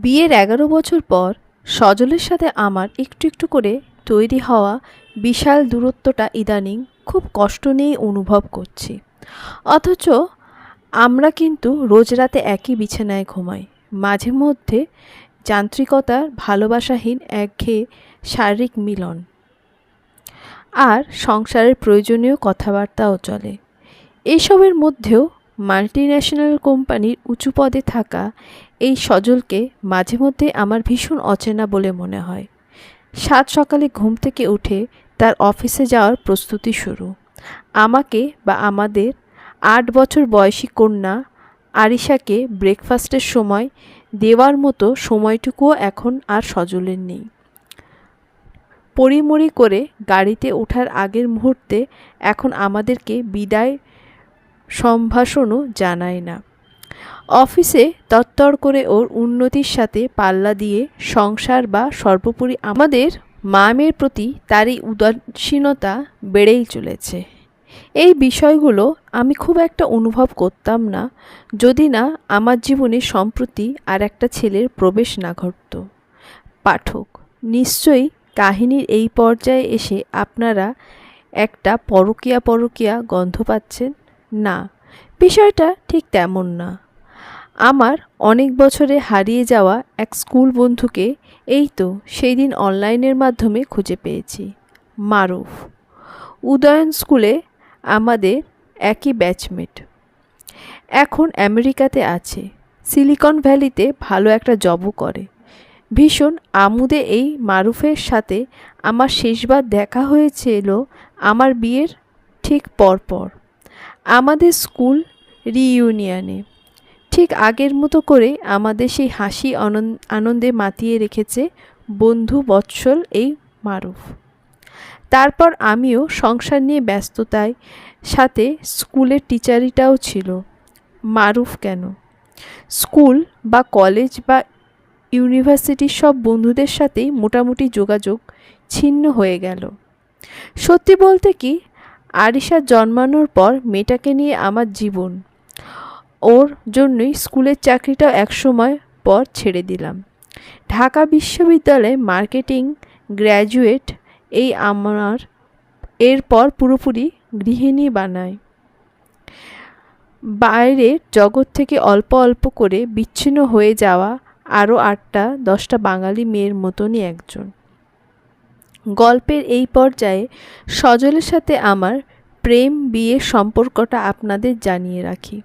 বিয়ের এগারো বছর পর সজলের সাথে আমার একটু একটু করে তৈরি হওয়া বিশাল দূরত্বটা ইদানিং খুব কষ্ট নিয়েই অনুভব করছি। অথচ আমরা কিন্তু রোজ রাতে একই বিছানায় ঘুমাই। মাঝে মধ্যে যান্ত্রিকতার ভালোবাসাহীন একঘেয়ে শারীরিক মিলন। আর সংসারের প্রয়োজনীয় কথাবার্তাও চলে। এইসবের মধ্যেও মাল্টিন্যাশনাল কোম্পানির উঁচু পদে থাকা এই সজলকে মাঝে মধ্যে আমার ভীষণ অচেনা বলে মনে হয়। সাত সকালে ঘুম থেকে উঠে তার অফিসে যাওয়ার প্রস্তুতি শুরু। আমাকে বা আমাদের আট বছর বয়সী কন্যা আরিশাকে ব্রেকফাস্টের সময় দেওয়ার মতো সময়টুকুও এখন আর সজলের নেই। পরিমরি করে গাড়িতে ওঠার আগের মুহূর্তে এখন আমাদেরকে বিদায় সম্ভাষণও জানায় না। অফিসে তত্তর করে ওর উন্নতির সাথে পাল্লা দিয়ে সংসার বা সর্বোপরি আমাদের মামের প্রতি তার এই উদাসীনতা বেড়েই চলেছে। এই বিষয়গুলো আমি খুব একটা অনুভব করতাম না, যদি না আমার জীবনে সম্প্রতি আর একটা ছেলের প্রবেশ না ঘটত। পাঠক, নিশ্চয়ই কাহিনীর এই পর্যায়ে এসে আপনারা একটা পরকিয়া পরকিয়া গন্ধ পাচ্ছেন? না, বিষয়টা ঠিক তেমন না। আমার অনেক বছরে হারিয়ে যাওয়া এক স্কুল বন্ধুকে এই তো সেই দিন অনলাইনের মাধ্যমে খুঁজে পেয়েছি, মারুফ। উদয়ন স্কুলে আমাদের একই ব্যাচমেট। এখন আমেরিকাতে আছে, সিলিকন ভ্যালিতে ভালো একটা জবও করে। ভীষণ আমুদে এই মারুফের সাথে আমার শেষবার দেখা হয়েছিল আমার বিয়ের ঠিক পরপর। আমাদের স্কুল রিইউনিয়নে। ঠিক আগের মতো করে আমাদের সেই হাসি আনন্দে মাতিয়ে রেখেছে বন্ধু বৎসল এই মারুফ। তারপর আমিও সংসার নিয়ে ব্যস্ততায় সাথে স্কুলের টিচারিটাও ছিল, মারুফ কেন? স্কুল বা কলেজ বা ইউনিভার্সিটির সব বন্ধুদের সাথেই মোটামুটি যোগাযোগ ছিন্ন হয়ে গেল। সত্যি বলতে কি, আরিশা জন্মানোর পর মেয়েটাকে নিয়ে আমার জীবন ওর জন্যই স্কুলের চাকরিটাও একসময় পর ছেড়ে দিলাম। ঢাকা বিশ্ববিদ্যালয়ে মার্কেটিং গ্র্যাজুয়েট এই আমার এরপর পুরোপুরি গৃহিণী বানায়। বাইরের জগৎ থেকে অল্প অল্প করে বিচ্ছিন্ন হয়ে যাওয়া আরও আটটা, দশটা বাঙালি মেয়ের মতনই একজন। গল্পের এই পর্যায়ে সজলের সাথে আমার প্রেম বিয়ের সম্পর্কটা আপনাদের জানিয়ে রাখি।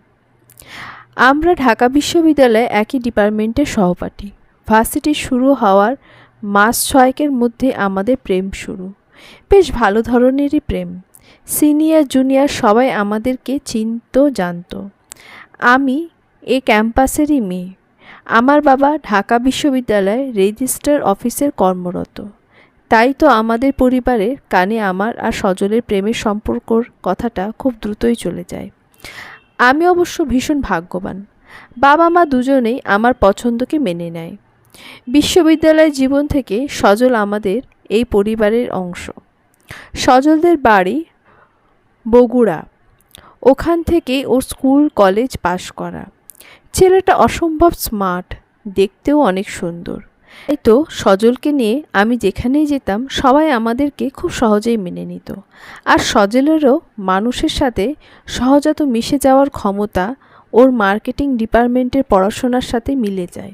আমরা ঢাকা বিশ্ববিদ্যালয়ে একই ডিপার্টমেন্টের সহপাঠী। ভার্সিটি শুরু হওয়ার মাস ছয়েকের মধ্যে আমাদের প্রেম শুরু। বেশ ভালো ধরনেরই প্রেম। সিনিয়র, জুনিয়র সবাই আমাদেরকে চিনত, জানত। আমি এ ক্যাম্পাসেরই মেয়ে। আমার বাবা ঢাকা বিশ্ববিদ্যালয়ে রেজিস্টার অফিসের কর্মরত। তাই তো আমাদের পরিবারের কানে আমার আর সজলের প্রেমের সম্পর্কর কথাটা খুব দ্রুতই চলে যায়। আমি অবশ্য ভীষণ ভাগ্যবান। বাবা মা দুজনেই আমার পছন্দকে মেনে নেয়। বিশ্ববিদ্যালয় জীবন থেকে সজল আমাদের এই পরিবারের অংশ। সজলদের বাড়ি বগুড়া। ওখান থেকে ওর স্কুল, কলেজ পাশ করা। ছেলেটা অসম্ভব স্মার্ট, দেখতেও অনেক সুন্দর। তাই তো সজলকে নিয়ে আমি যেখানেই যেতাম, সবাই আমাদেরকে খুব সহজেই মেনে নিত। আর সজলেরও মানুষের সাথে সহজাত মিশে যাওয়ার ক্ষমতা ওর মার্কেটিং ডিপার্টমেন্টের পড়াশোনার সাথে মিলে যায়।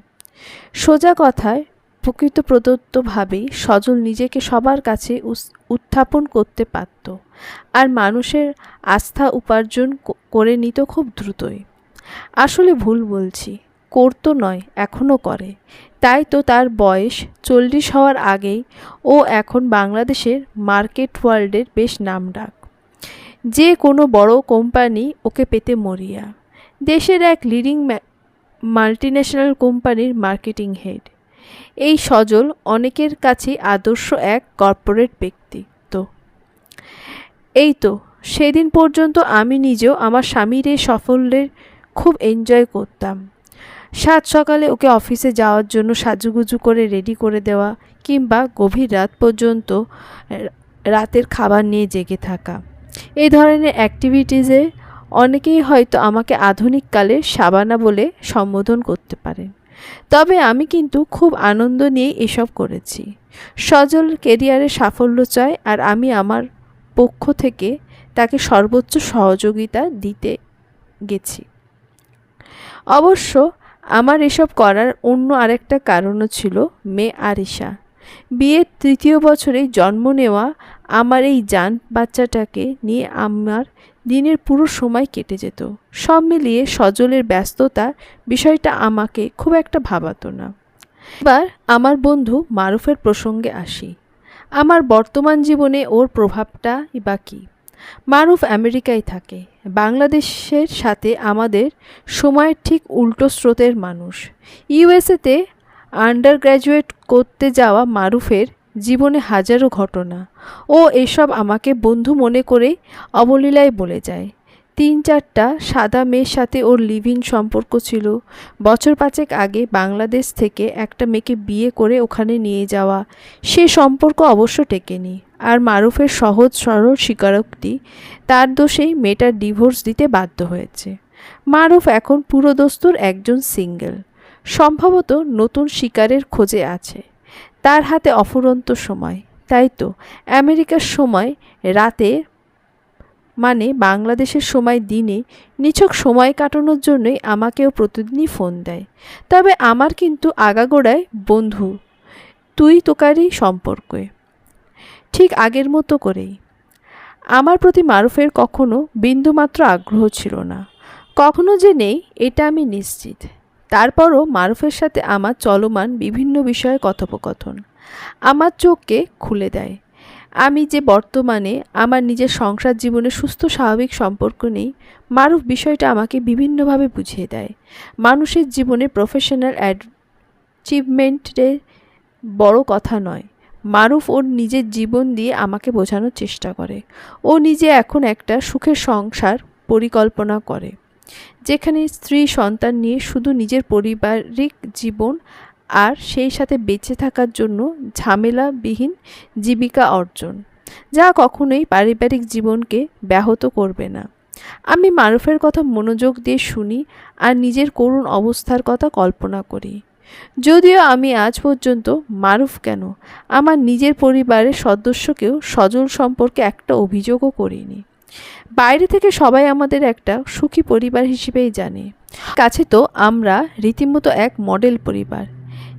সোজা কথায় প্রকৃত প্রদত্তভাবেই সজল নিজেকে সবার কাছে উত্থাপন করতে পারত। আর মানুষের আস্থা উপার্জন করে নিত খুব দ্রুতই। আসলে ভুল বলছি, করতো নয় এখনও করে। তাই তো তার বয়স চল্লিশ হওয়ার আগেই ও এখন বাংলাদেশের মার্কেট ওয়ার্ল্ডের বেশ নামডাক। যে কোনো বড় কোম্পানি ওকে পেতে মরিয়া। দেশের এক লিডিং মাল্টিন্যাশনাল কোম্পানির মার্কেটিং হেড এই সজল অনেকের কাছে আদর্শ এক কর্পোরেট ব্যক্তিত্ব। এই তো, সেদিন পর্যন্ত আমি নিজেও আমার স্বামীর এই সাফল্যের খুব এনজয় করতাম। সাত সকালে ওকে অফিসে যাওয়ার জন্য সাজুগুজু করে রেডি করে দেওয়া কিংবা গভীর রাত পর্যন্ত রাতের খাবার নিয়ে জেগে থাকা। এই ধরনের অ্যাক্টিভিটিসে অনেকেই হয়তো আমাকে আধুনিককালে সাবানা বলে সম্বোধন করতে পারেন তবে আমি কিন্তু খুব আনন্দ নিয়ে এসব করেছি। সজল কেরিয়ারে সাফল্য চায় আর আমি আমার পক্ষ থেকে তাকে সর্বোচ্চ সহযোগিতা দিতে গেছি। অবশ্য আমার এসব করার অন্য আরেকটা কারণও ছিল মেয়ে আরিশা। বিয়ের তৃতীয় বছরেই জন্ম নেওয়া আমার এই যান বাচ্চাটাকে নিয়ে আমার দিনের পুরো সময় কেটে যেত। সব মিলিয়ে সজলের ব্যস্ততা বিষয়টা আমাকে খুব একটা ভাবাতো না। এবার আমার বন্ধু মারুফের প্রসঙ্গে আসি। আমার বর্তমান জীবনে ওর প্রভাবটা বা কী? মারুফ আমেরিকায় থাকে। বাংলাদেশের সাথে আমাদের সময়ের ঠিক উল্টো স্রোতের মানুষ। ইউএসএতে আন্ডার গ্র্যাজুয়েট করতে যাওয়া মারুফের জীবনে হাজারো ঘটনা ও এসব আমাকে বন্ধু মনে করে অবলীলায় বলে যায়। তিন চারটা সাদা মেয়ের সাথে ওর লিভিং সম্পর্ক ছিল। বছর পাঁচেক আগে বাংলাদেশ থেকে একটা মেয়েকে বিয়ে করে ওখানে নিয়ে যাওয়া। সে সম্পর্ক অবশ্য টেকেনি। আর মারুফের সহজ সরল স্বীকারোক্তি, তার দোষেই মেয়েটার ডিভোর্স দিতে বাধ্য হয়েছে। মারুফ এখন পুরোদস্তুর একজন সিঙ্গেল সম্ভবত নতুন শিকারের খোঁজে আছে। তার হাতে অফুরন্ত সময়। তাই তো, আমেরিকার সময় রাতে মানে বাংলাদেশের সময় দিনে নিছক সময় কাটানোর জন্যই আমাকেও প্রতিদিনই ফোন দেয়। তবে আমার কিন্তু আগাগোড়ায় বন্ধু, তুই তোকারই সম্পর্কে। ঠিক আগের মতো করেই। আমার প্রতি মারুফের কখনো বিন্দুমাত্র আগ্রহ ছিল না। কখনো যে নেই, এটা আমি নিশ্চিত। তারপরও মারুফের সাথে আমার চলমান বিভিন্ন বিষয়ে কথোপকথন। আমার চোখকে খুলে দেয়। আমি যে বর্তমানে আমার নিজের সংসার জীবনে সুস্থ, স্বাভাবিক সম্পর্ক নেই, মারুফ বিষয়টা আমাকে বিভিন্নভাবে বুঝিয়ে দেয়। মানুষের জীবনে প্রফেশনাল অ্যাচিভমেন্টের বড় কথা নয়। মারুফ ওর নিজের জীবন দিয়ে আমাকে বোঝানোর চেষ্টা করে। ও নিজে এখন একটা সুখের সংসার পরিকল্পনা করে, যেখানে স্ত্রী সন্তান নিয়ে শুধু নিজের পারিবারিক জীবন আর সেই সাথে বেঁচে থাকার জন্য ঝামেলাবিহীন জীবিকা অর্জন, যা কখনোই পারিবারিক জীবনকে ব্যাহত করবে না। আমি মারুফের কথা মনোযোগ দিয়ে শুনি আর নিজের করুণ অবস্থার কথা কল্পনা করি। যদিও আমি আজ পর্যন্ত মারুফ কেন, আমার নিজের পরিবারের সদস্যকেও সজল সম্পর্কে একটা অভিযোগও করিনি। বাইরে থেকে সবাই আমাদের একটা সুখী পরিবার হিসেবেই জানে। কাছে তো আমরা রীতিমতো এক মডেল পরিবার।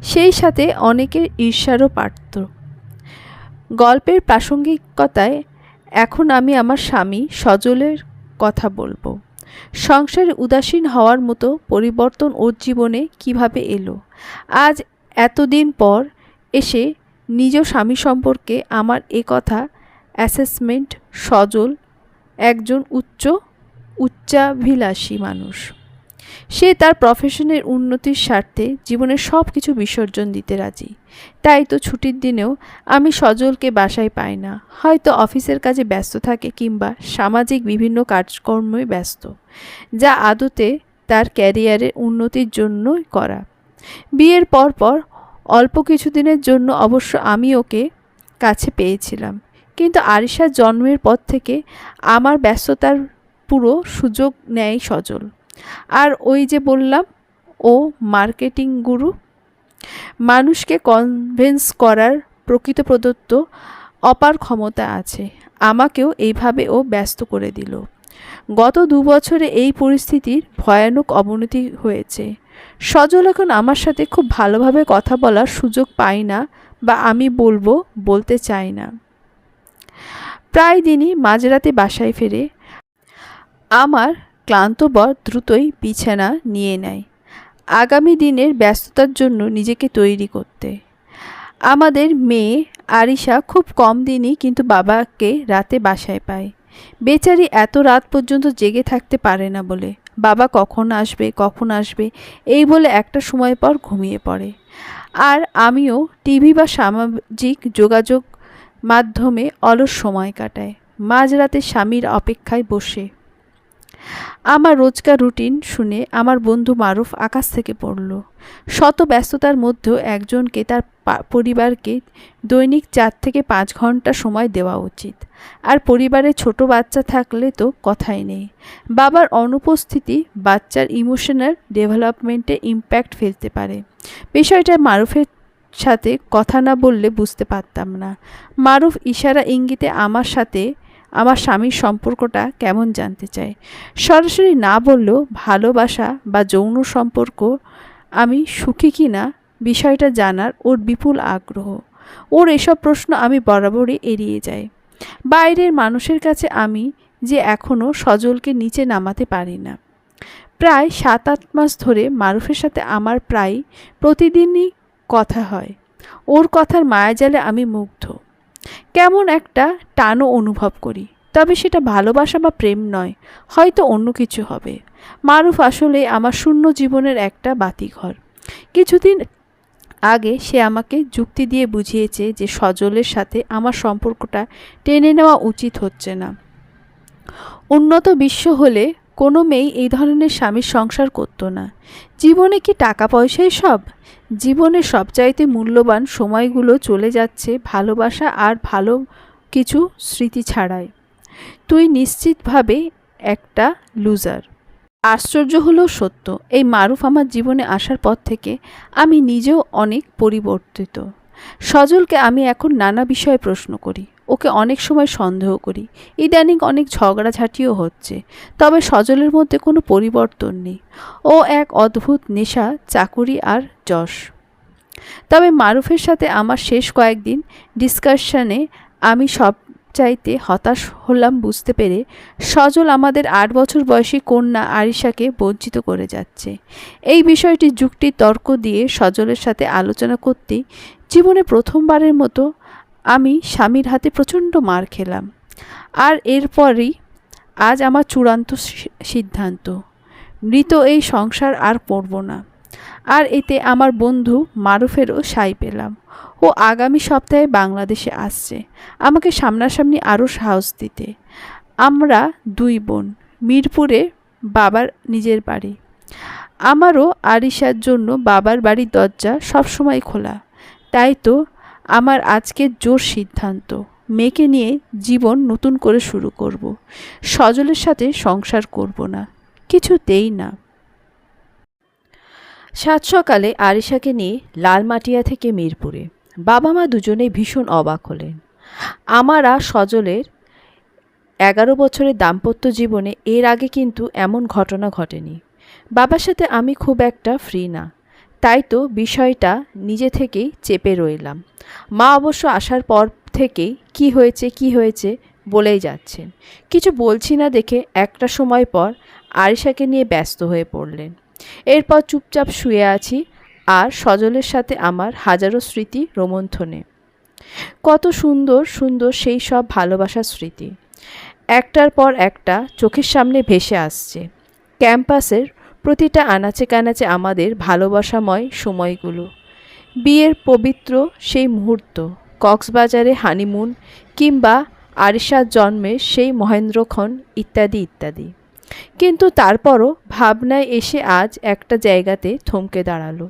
সেই সাথে অনেকের ঈর্ষারও পারত গল্পের প্রাসঙ্গিকতায় এখন আমি আমার স্বামী সজলের কথা বলব। সংসারে উদাসীন হওয়ার মতো পরিবর্তন ওর জীবনে কীভাবে এলো? আজ এতদিন পর এসে নিজ স্বামী সম্পর্কে আমার এ কথা অ্যাসেসমেন্ট সজল একজন উচ্চ, উচ্চাভিলাষী মানুষ। সে তার প্রফেশনের উন্নতির স্বার্থে জীবনের সব কিছু বিসর্জন দিতে রাজি। তাই তো ছুটির দিনেও আমি সজলকে বাসায় পাই না। হয়তো অফিসের কাজে ব্যস্ত থাকে কিংবা সামাজিক বিভিন্ন কাজকর্মে ব্যস্ত, যা আদতে তার ক্যারিয়ারের উন্নতির জন্যই করা। বিয়ের পর পর অল্প কিছুদিনের জন্য অবশ্য আমি ওকে কাছে পেয়েছিলাম। কিন্তু আরিশার জন্মের পর থেকে আমার ব্যস্ততার পুরো সুযোগ নেয় সজল। আর ওই যে বললাম, ও মার্কেটিং গুরু। মানুষকে কনভেন্স করার প্রকৃত প্রদত্ত অপার ক্ষমতা আছে। আমাকেও এইভাবে ও ব্যস্ত করে দিল। গত দু বছরে এই পরিস্থিতির ভয়ানক অবনতি হয়েছে। সজল এখন আমার সাথে খুব ভালোভাবে কথা বলার সুযোগ পাই না বা আমি বলব, বলতে চাই না। প্রায় দিনই মাঝরাতে বাসায় ফেরে। আমার ক্লান্ত বর দ্রুতই বিছানা নিয়ে নেয়। আগামী দিনের ব্যস্ততার জন্য নিজেকে তৈরি করতে। আমাদের মেয়ে আরিশা খুব কম দিনই কিন্তু বাবাকে রাতে বাসায় পায়। বেচারি এত রাত পর্যন্ত জেগে থাকতে পারে না বলে, বাবা কখন আসবে কখন আসবে? এই বলে একটা সময় পর ঘুমিয়ে পড়ে। আর আমিও টিভি বা সামাজিক যোগাযোগ মাধ্যমে অলস সময় কাটায় মাঝরাতে স্বামীর অপেক্ষায় বসে আমার রোজকার রুটিন শুনে আমার বন্ধু মারুফ আকাশ থেকে পড়ল। শত ব্যস্ততার মধ্যেও একজনকে তার পরিবারকে দৈনিক চার থেকে পাঁচ ঘণ্টা সময় দেওয়া উচিত। আর পরিবারে ছোট বাচ্চা থাকলে তো কথাই নেই। বাবার অনুপস্থিতি বাচ্চার ইমোশনাল ডেভেলপমেন্টে ইম্প্যাক্ট ফেলতে পারে। বিষয়টা মারুফের সাথে কথা না বললে বুঝতে পারতাম না। মারুফ ইশারা ইঙ্গিতে আমার সাথে আমার স্বামীর সম্পর্কটা কেমন জানতে চায় সরাসরি না বললেও ভালোবাসা বা যৌন সম্পর্ক আমি সুখী কি না বিষয়টা জানার ওর বিপুল আগ্রহ। ওর এসব প্রশ্ন আমি বরাবরই এড়িয়ে যাই। বাইরের মানুষের কাছে আমি যে এখনও সজলকে নিচে নামাতে পারি না। প্রায় সাত আট মাস ধরে মারুফের সাথে আমার প্রায় প্রতিদিনই কথা হয়। ওর কথার মায়াজালে আমি মুগ্ধ। কেমন একটা টানও অনুভব করি। তবে সেটা ভালোবাসা বা প্রেম নয়, হয়তো অন্য কিছু হবে। মারুফ আসলে আমার শূন্য জীবনের একটা বাতিঘর। কিছুদিন আগে সে আমাকে যুক্তি দিয়ে বুঝিয়েছে যে সজলের সাথে আমার সম্পর্কটা টেনে নেওয়া উচিত হচ্ছে না। উন্নত বিশ্ব হলে কোনো মেয়ে এই ধরনের স্বামীর সংসার করতো না। জীবনে কি টাকা পয়সাই সব? জীবনের সবচাইতে মূল্যবান সময়গুলো চলে যাচ্ছে ভালোবাসা আর ভালো কিছু স্মৃতি ছাড়াই। তুই নিশ্চিতভাবে একটা লুজার আশ্চর্য হলেও সত্য, এই মারুফ আমার জীবনে আসার পর থেকে আমি নিজেও অনেক পরিবর্তিত। সজলকে আমি এখন নানা বিষয়ে প্রশ্ন করি। ওকে অনেক সময় সন্দেহ করি। ইদানিং অনেক ঝগড়াঝাটিও হচ্ছে, তবে সজলের মধ্যে কোনো পরিবর্তন নেই। ও এক অদ্ভুত নেশা, চাকুরি আর যশ। তবে মারুফের সাথে আমার শেষ কয়েকদিন ডিসকাশনে আমি সব চাইতে হতাশ হলাম বুঝতে পেরে সজল আমাদের আট বছর বয়সী কন্যা আরিশাকে বঞ্চিত করে যাচ্ছে। এই বিষয়টি যুক্তি তর্ক দিয়ে সজলের সাথে আলোচনা করতেই জীবনে প্রথমবারের মতো আমি স্বামীর হাতে প্রচণ্ড মার খেলাম। আর এরপরই আজ আমার চূড়ান্ত সিদ্ধান্ত। মৃত এই সংসার আর পড়ব না। আর এতে আমার বন্ধু মারুফেরও সাই পেলাম। ও আগামী সপ্তাহে বাংলাদেশে আসছে। আমাকে সামনাসামনি আরও সাহস দিতে। আমরা দুই বোন, মিরপুরে বাবার নিজের বাড়ি। আমারও আরিশার জন্য বাবার বাড়ির দরজা সবসময় খোলা। তাই তো আমার আজকের জোর সিদ্ধান্ত। মেয়েকে নিয়ে জীবন নতুন করে শুরু করব। সজলের সাথে সংসার করব না। কিছুতেই না। সাত সকালে আরিশাকে নিয়ে লালমাটিয়া থেকে মিরপুরে। বাবা মা দুজনেই ভীষণ অবাক হলেন। আমার সজলের এগারো বছরের দাম্পত্য জীবনে এর আগে কিন্তু এমন ঘটনা ঘটেনি। বাবার সাথে আমি খুব একটা ফ্রি না। তাই তো বিষয়টা নিজে থেকেই চেপে রইলাম। মা অবশ্য আসার পর থেকেই কি হয়েছে কি হয়েছে বলেই যাচ্ছেন। কিছু বলছি না দেখে একটা সময় পর আরিশাকে নিয়ে ব্যস্ত হয়ে পড়লেন। এরপর চুপচাপ শুয়ে আছি আর সজলের সাথে আমার হাজারো স্মৃতি রোমন্থনে। কত সুন্দর সুন্দর সেই সব ভালোবাসার স্মৃতি। একটার পর একটা চোখের সামনে ভেসে আসছে। ক্যাম্পাসের প্রতিটা আনাচে কানাচে আমাদের ভালোবাসাময় সময়গুলো। বিয়ের পবিত্র সেই মুহূর্ত, কক্সবাজারে হানিমুন কিংবা আরিশার জন্মের সেই মহেন্দ্রক্ষণ ইত্যাদি ইত্যাদি। কিন্তু তারপরও ভাবনায় এসে আজ একটা জায়গাতে থমকে দাঁড়াল।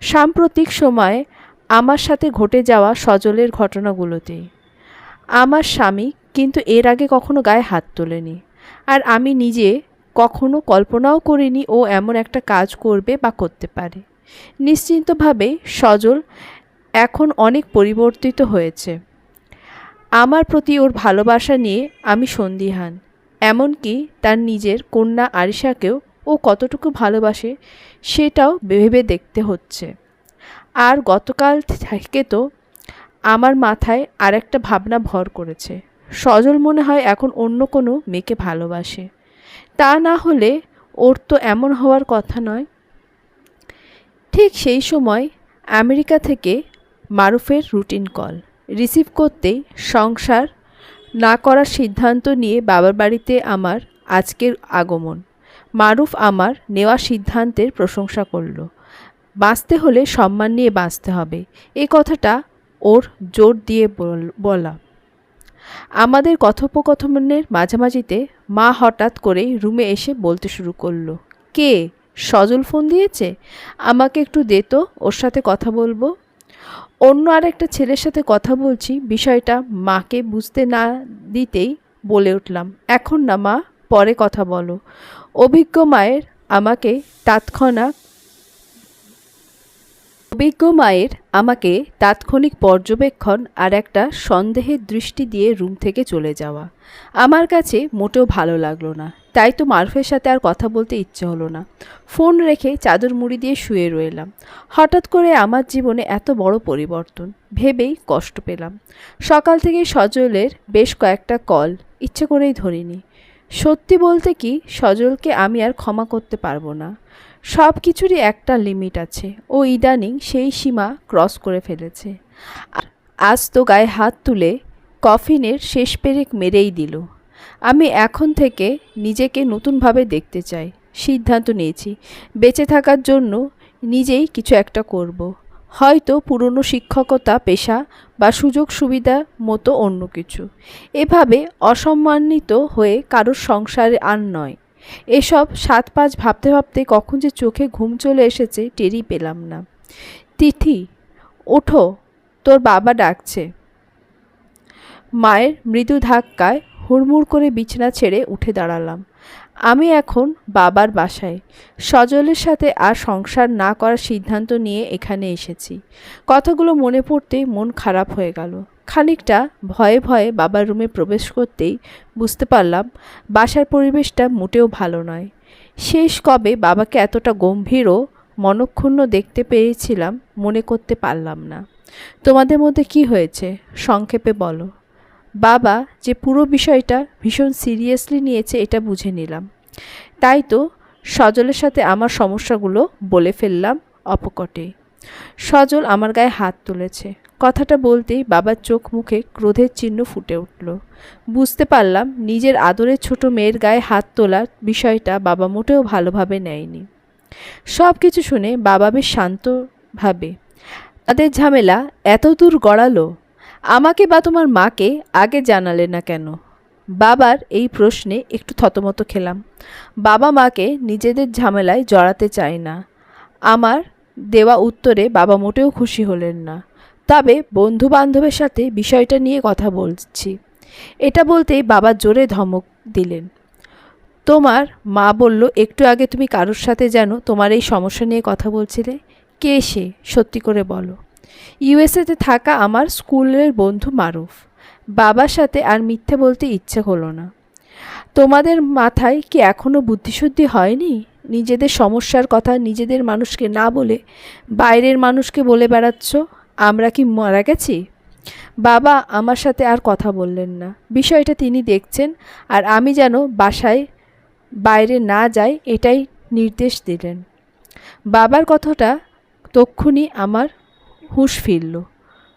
সাম্প্রতিক সময়ে আমার সাথে ঘটে যাওয়া সজলের ঘটনাগুলোতেই আমার স্বামী কিন্তু এর আগে কখনো গায়ে হাত তোলেনি। আর আমি নিজে কখনো কল্পনাও করিনি ও এমন একটা কাজ করবে বা করতে পারে। নিশ্চিন্তভাবে সজল এখন অনেক পরিবর্তিত হয়েছে। আমার প্রতি ওর ভালোবাসা নিয়ে আমি সন্দিহান, এমনকি তার নিজের কন্যা আরিশাকেও ও কতটুকু ভালোবাসে সেটাও ভেবে দেখতে হচ্ছে। আর গতকাল থেকে তো আমার মাথায় আরেকটা ভাবনা ভর করেছে। সজল মনে হয় এখন অন্য কোনো মেয়েকে ভালোবাসে। তা না হলে ওর তো এমন হওয়ার কথা নয়। ঠিক সেই সময় আমেরিকা থেকে মারুফের রুটিন কল। রিসিভ করতেই সংসার না করার সিদ্ধান্ত নিয়ে বাবার বাড়িতে আমার আজকের আগমন। মারুফ আমার নেওয়া সিদ্ধান্তের প্রশংসা করল। বাঁচতে হলে সম্মান নিয়ে বাঁচতে হবে। এ কথাটা ওর জোর দিয়ে বল- আমাদের কথোপকথনের মাঝামাঝিতে মা হঠাৎ করেই রুমে এসে বলতে শুরু করল, কে? সজল ফোন দিয়েছে? আমাকে একটু দে তো, ওর সাথে কথা বলব। অন্য আর একটা ছেলের সাথে কথা বলছি, বিষয়টা মাকে বুঝতে না দিতেই বলে উঠলাম, এখন না মা, পরে কথা বলো। অভিজ্ঞ মায়ের আমাকে তৎক্ষণাৎ অভিজ্ঞ মায়ের আমাকে তাৎক্ষণিক পর্যবেক্ষণ আর একটা সন্দেহের দৃষ্টি দিয়ে রুম থেকে চলে যাওয়া। আমার কাছে মোটেও ভালো লাগল না। তাই তো মারফের সাথে আর কথা বলতে ইচ্ছে হলো না। ফোন রেখে চাদর মুড়ি দিয়ে শুয়ে রইলাম। হঠাৎ করে আমার জীবনে এত বড় পরিবর্তন, ভেবেই কষ্ট পেলাম। সকাল থেকে সজলের বেশ কয়েকটা কল, ইচ্ছে করেই ধরিনি। সত্যি বলতে কি, সজলকে আমি আর ক্ষমা করতে পারব না। সব কিছুরই একটা লিমিট আছে। ও ইদানিং সেই সীমা ক্রস করে ফেলেছে। আজ তো গায়ে হাত তুলে কফিনের শেষ পেরেক মেরেই দিল। আমি এখন থেকে নিজেকে নতুনভাবে দেখতে চাই, সিদ্ধান্ত নিয়েছি। বেঁচে থাকার জন্য নিজেই কিছু একটা করব। হয়তো পুরনো শিক্ষকতা, পেশা বা সুযোগ সুবিধা মতো অন্য কিছু। এভাবে অসম্মানিত হয়ে কারোর সংসারে আর নয়। এসব সাত পাঁচ ভাবতে ভাবতে কখন যে চোখে ঘুম চলে এসেছে টেরই পেলাম না। তিথি, ওঠো, তোর বাবা ডাকছে। মায়ের মৃদু ধাক্কায় হুড়মুড় করে বিছানা ছেড়ে উঠে দাঁড়ালাম। আমি এখন বাবার বাসায়। সজলের সাথে আর সংসার না করার সিদ্ধান্ত নিয়ে এখানে এসেছি। কথাগুলো মনে পড়তেই মন খারাপ হয়ে গেল। খানিকটা ভয়ে ভয়ে বাবার রুমে প্রবেশ করতেই বুঝতে পারলাম বাসার পরিবেশটা মোটেও ভালো নয়। শেষ কবে বাবাকে এতটা গম্ভীর ও মনক্ষুণ্ণ দেখতে পেয়েছিলাম মনে করতে পারলাম না। তোমাদের মধ্যে কি হয়েছে? সংক্ষেপে বলো। বাবা যে পুরো বিষয়টা ভীষণ সিরিয়াসলি নিয়েছে এটা বুঝে নিলাম। তাই তো সজলের সাথে আমার সমস্যাগুলো বলে ফেললাম অপকটে। সজল আমার গায়ে হাত তুলেছে। কথাটা বলতেই বাবার চোখ মুখে ক্রোধের চিহ্ন ফুটে উঠল। বুঝতে পারলাম নিজের আদরের ছোট মেয়ের গায়ে হাত তোলার বিষয়টা বাবা মোটেও ভালোভাবে নেয়নি। সব কিছু শুনে বাবা বেশ শান্তভাবে তাদের ঝামেলা এত দূর গড়ালো? আমাকে বা তোমার মাকে আগে জানালে না কেন? বাবার এই প্রশ্নে একটু থতমত খেলাম। বাবা মাকে নিজেদের ঝামেলায় জড়াতে চায় না। আমার দেওয়া উত্তরে বাবা মোটেও খুশি হলেন না। তবে বন্ধু বান্ধবের সাথে বিষয়টা নিয়ে কথা বলছি। এটা বলতেই বাবা জোরে ধমক দিলেন। তোমার মা বলল, একটু আগে তুমি কারোর সাথে যেন তোমার এই সমস্যা নিয়ে কথা বলছিলে? কে সে? সত্যি করে বলো। ইউএসএতে থাকা আমার স্কুলের বন্ধু মারুফ। বাবার সাথে আর মিথ্যে বলতে ইচ্ছে হলো না। তোমাদের মাথায় কি এখনও বুদ্ধিশুদ্ধি হয়নি? নিজেদের সমস্যার কথা নিজেদের মানুষকে না বলে বাইরের মানুষকে বলে বেড়াচ্ছ? আমরা কি মারা গেছি? বাবা আমার সাথে আর কথা বললেন না। বিষয়টা তিনি দেখছেন আর আমি যেন বাসায় বাইরে না যাই এটাই নির্দেশ দিলেন। বাবার কথাটা তক্ষুনি আমার হুঁশ ফিরল।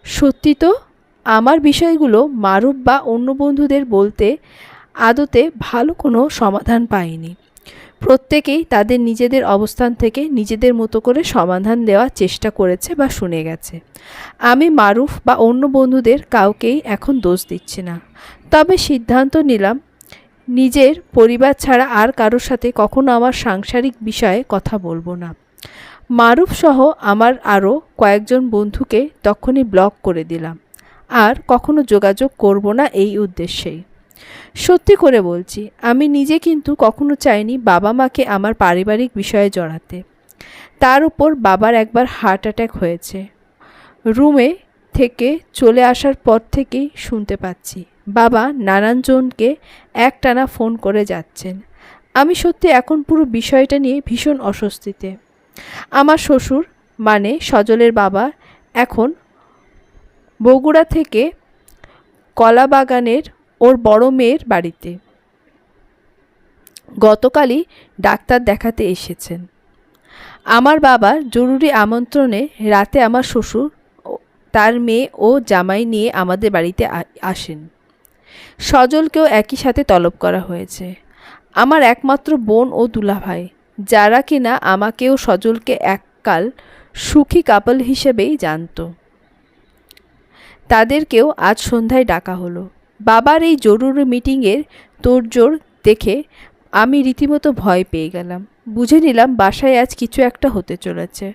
সত্যি তো, আমার বিষয়গুলো মারুফ বা অন্য বন্ধুদের বলতে আদতে ভালো কোনো সমাধান পাইনি। প্রত্যেকেই তাদের নিজেদের অবস্থান থেকে নিজেদের মতো করে সমাধান দেওয়ার চেষ্টা করেছে বা শুনে গেছে। আমি মারুফ বা অন্য বন্ধুদের কাউকেই এখন দোষ দিচ্ছি না। তবে সিদ্ধান্ত নিলাম, নিজের পরিবার ছাড়া আর কারোর সাথে কখনো আমার সাংসারিক বিষয়ে কথা বলব না। মারুফ সহ আমার আরও কয়েকজন বন্ধুকে তখনই ব্লক করে দিলাম। আর কখনো যোগাযোগ করব না এই উদ্দেশ্যেই। সত্যি করে বলছি, আমি নিজে কিন্তু কখনো চাইনি বাবা মাকে আমার পারিবারিক বিষয়ে জড়াতে। তার উপর বাবার একবার হার্ট অ্যাটাক হয়েছে। রুমে থেকে চলে আসার পর থেকেই শুনতে পাচ্ছি, বাবা নানানজনকে একটানা ফোন করে যাচ্ছেন। আমি সত্যি এখন পুরো বিষয়টা নিয়ে ভীষণ অস্বস্তিতে। আমার শ্বশুর মানে সজলের বাবা, এখন বগুড়া থেকে কলাবাগানের ওর বড় মেয়ের বাড়িতে। গতকালই ডাক্তার দেখাতে এসেছেন। আমার বাবার জরুরি আমন্ত্রণে রাতে আমার শ্বশুর তার মেয়ে ও জামাই নিয়ে আমাদের বাড়িতে আসেন। সজলকেও একই সাথে তলব করা হয়েছে। আমার একমাত্র বোন ও দুলাভাই, যারা কিনা আমাকেও সজলকে এককাল সুখী কাপল হিসেবেই জানত। তাদেরকেও আজ সন্ধ্যায় ডাকা হলো। বাবার এই জরুরি মিটিংয়ের তোড়জোড় দেখে আমি রীতিমতো ভয় পেয়ে গেলাম। বুঝে নিলাম বাসায় আজ কিছু একটা হতে চলেছে।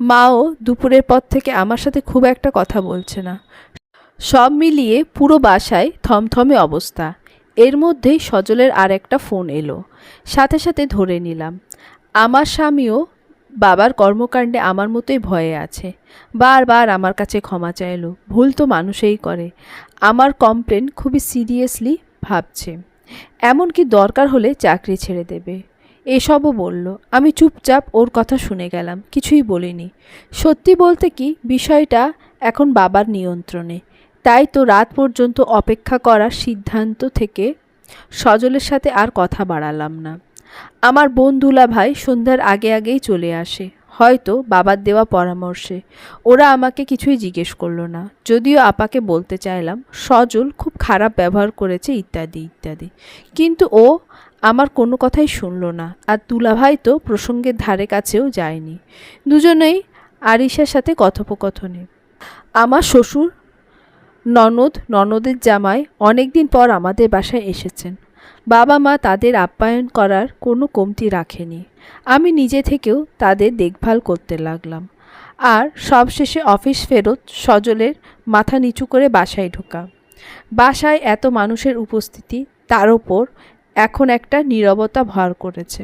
মাও দুপুরের পর থেকে আমার সাথে খুব একটা কথা বলছে না। সব মিলিয়ে পুরো বাসায় থমথমে অবস্থা। এর মধ্যেই সজলের আর একটা ফোন এলো। সাথে সাথে ধরে নিলাম। আমার স্বামীও বাবার কর্মকাণ্ডে আমার মতোই ভয়ে আছে। বারবার আমার কাছে ক্ষমা চাইলো। ভুল তো মানুষেই করে। আমার কমপ্লেন খুবই সিরিয়াসলি ভাবছে। এমনকি দরকার হলে চাকরি ছেড়ে দেবে। এসবও বলল। আমি চুপচাপ ওর কথা শুনে গেলাম। কিছুই বলিনি। সত্যি বলতে কি, বিষয়টা এখন বাবার নিয়ন্ত্রণে। তাই তো রাত পর্যন্ত অপেক্ষা করার সিদ্ধান্ত থেকে সজলের সাথে আর কথা বাড়ালাম না। আমার বোন দুলা ভাই সন্ধ্যার আগে আগেই চলে আসে, হয়তো বাবার দেওয়া পরামর্শে। ওরা আমাকে কিছুই জিজ্ঞেস করল না, যদিও আপাকে বলতে চাইলাম, সজল খুব খারাপ ব্যবহার করেছে ইত্যাদি ইত্যাদি। কিন্তু ও আমার কোনো কথাই শুনলো না, আর দুলাভাই তো প্রসঙ্গের ধারে কাছেও যায়নি। দুজনেই আরিশার সাথে কথোপকথনে। আমার শ্বশুর ননদ, ননদের জামাই অনেক দিন পর আমাদের বাসায় এসেছেন। বাবা মা তাদের আপ্যায়ন করার কোনো কমতি রাখেনি। আমি নিজে থেকেও তাদের দেখভাল করতে লাগলাম। আর সবশেষে অফিস ফেরত সজলের মাথা নিচু করে বাসায় ঢোকা। বাসায় এত মানুষের উপস্থিতি তার ওপর এখন একটা নীরবতা ভর করেছে।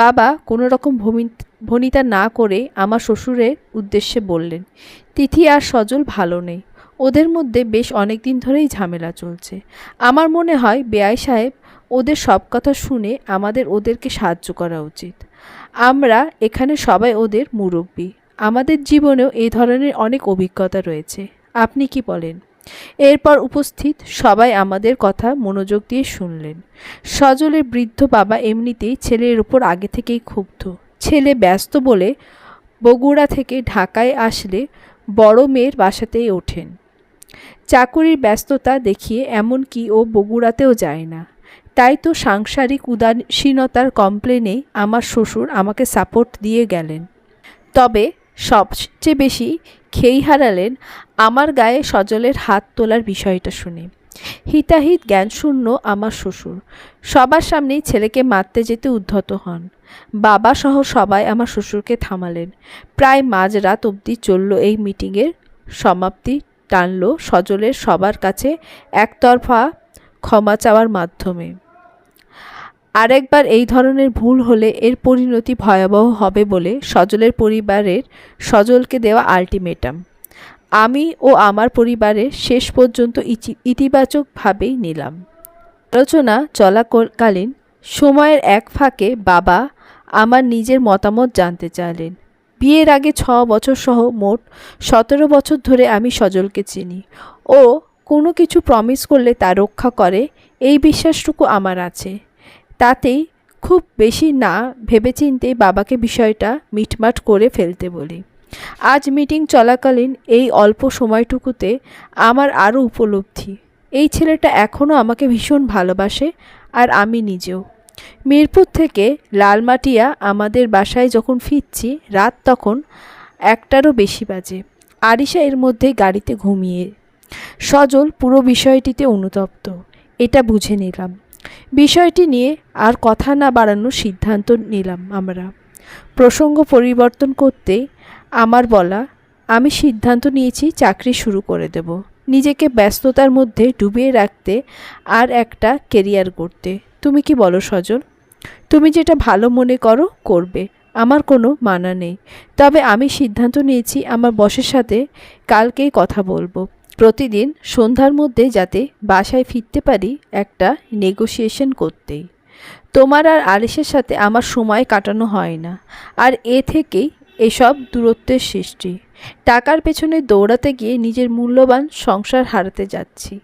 বাবা কোনো রকম ভনিতা না করে আমার শ্বশুরের উদ্দেশ্যে বললেন, তিথি আর সজল ভালো নেই। ওদের মধ্যে বেশ অনেক দিন ধরেই ঝামেলা চলছে। আমার মনে হয় বেআই সাহেব ওদের সব কথা শুনে আমাদের ওদেরকে সাহায্য করা উচিত। আমরা এখানে সবাই ওদের মুরব্বী। আমাদের জীবনেও এই ধরনের অনেক অভিজ্ঞতা রয়েছে। আপনি কি বলেন? এরপর উপস্থিত সবাই আমাদের কথা মনোযোগ দিয়ে শুনলেন। সজলের বৃদ্ধ বাবা এমনিতেই ছেলের উপর আগে থেকেই ক্ষুব্ধ। ছেলে ব্যস্ত বলে বগুড়া থেকে ঢাকায় আসলে বড় মেয়ের বাসাতেই ওঠেন। চাকুরির ব্যস্ততা দেখিয়ে এমনকি ও বগুড়াতেও যায় না। তাই তো সাংসারিক উদাসীনতার কমপ্লেনে আমার শ্বশুর আমাকে সাপোর্ট দিয়ে গেলেন। তবে সবচেয়ে বেশি খেই হারালেন আমার গায়ে সজলের হাত তোলার বিষয়টা শুনে। হিতাহিত জ্ঞানশূন্য আমার শ্বশুর। সবার সামনেই ছেলেকে মারতে যেতে উদ্ধত হন। বাবা সহ সবাই আমার শ্বশুরকে থামালেন। প্রায় মাঝরাত অবধি চলল এই মিটিংয়ের সমাপ্তি টানল সজলের সবার কাছে একতরফা ক্ষমা চাওয়ার মাধ্যমে। আরেকবার এই ধরনের ভুল হলে এর পরিণতি ভয়াবহ হবে বলে সজলের পরিবারের সজলকে দেওয়া আলটিমেটাম। আমি ও আমার পরিবারের শেষ পর্যন্ত ইতিবাচকভাবেই নিলাম। আলোচনা চলাকালীন সময়ের এক ফাঁকে বাবা আমার নিজের মতামত জানতে চাইলেন। বিয়ের আগে ছ বছর সহ মোট সতেরো বছর ধরে আমি সজলকে চিনি। ও কোনো কিছু প্রমিস করলে তা রক্ষা করে, এই বিশ্বাসটুকু আমার আছে। তাতেই খুব বেশি না ভেবেচিন্তে বাবাকে বিষয়টা মিটমাট করে ফেলতে বলি। আজ মিটিং চলাকালীন এই অল্প সময়টুকুতে আমার আরও উপলব্ধি। এই ছেলেটা এখনও আমাকে ভীষণ ভালোবাসে আর আমি নিজেও। মিরপুর থেকে লালমাটিয়া আমাদের বাসায় যখন ফিরছি, রাত তখন একটারও বেশি বাজে। আরিশা এর মধ্যে গাড়িতে ঘুমিয়ে। সজল পুরো বিষয়টিতে অনুতপ্ত। এটা বুঝে নিলাম। বিষয়টি নিয়ে আর কথা না বাড়ানোর সিদ্ধান্ত নিলাম আমরা। প্রসঙ্গ পরিবর্তন করতে আমার বলা, আমি সিদ্ধান্ত নিয়েছি চাকরি শুরু করে দেব। নিজেকে ব্যস্ততার মধ্যে ডুবিয়ে রাখতে আর একটা কেরিয়ার করতে তুমি কি বলো সজল? তুমি যেটা ভালো মনে করো, করবে। আমার কোনো মানা নেই। তবে আমি সিদ্ধান্ত নিয়েছি আমার বসের সাথে কালকেই কথা বলব। প্রতিদিন সন্ধ্যার মধ্যে যাতে বাসায় ফিরতে পারি একটা নেগোসিয়েশন করতেই তোমার আর আলিশের সাথে আমার সময় কাটানো হয় না। আর এ থেকেই এসব দূরত্বের সৃষ্টি। টাকার পেছনে দৌড়াতে গিয়ে নিজের মূল্যবান সংসার হারাতে যাচ্ছি।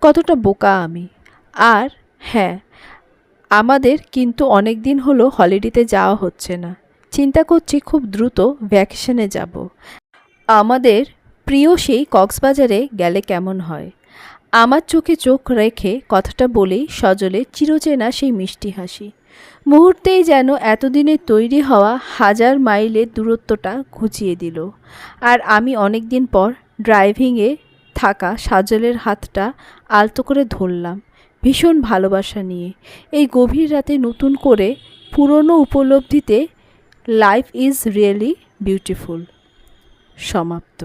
কতটা বোকা আমি। আর হ্যাঁ আমাদের কিন্তু অনেক দিন হলো হলিডেতে যাওয়া হচ্ছে না। চিন্তা করছি খুব দ্রুত ভ্যাকেশনে যাব। আমাদের প্রিয় সেই কক্সবাজারে গেলে কেমন হয়? আমার চোখে চোখ রেখে কথাটা বলেই সজলে চিরচেনা সেই মিষ্টি হাসি। মুহূর্তেই যেন এতদিনে তৈরি হওয়া হাজার মাইলের দূরত্বটা ঘুচিয়ে দিল। আর আমি অনেক দিন পর ড্রাইভিংয়ে থাকা সাজলের হাতটা আলতো করে ধরলাম, ভীষণ ভালোবাসা নিয়ে। এই গভীর রাতে নতুন করে পুরনো উপলব্ধিতে লাইফ ইজ রিয়েলি বিউটিফুল সমাপ্ত।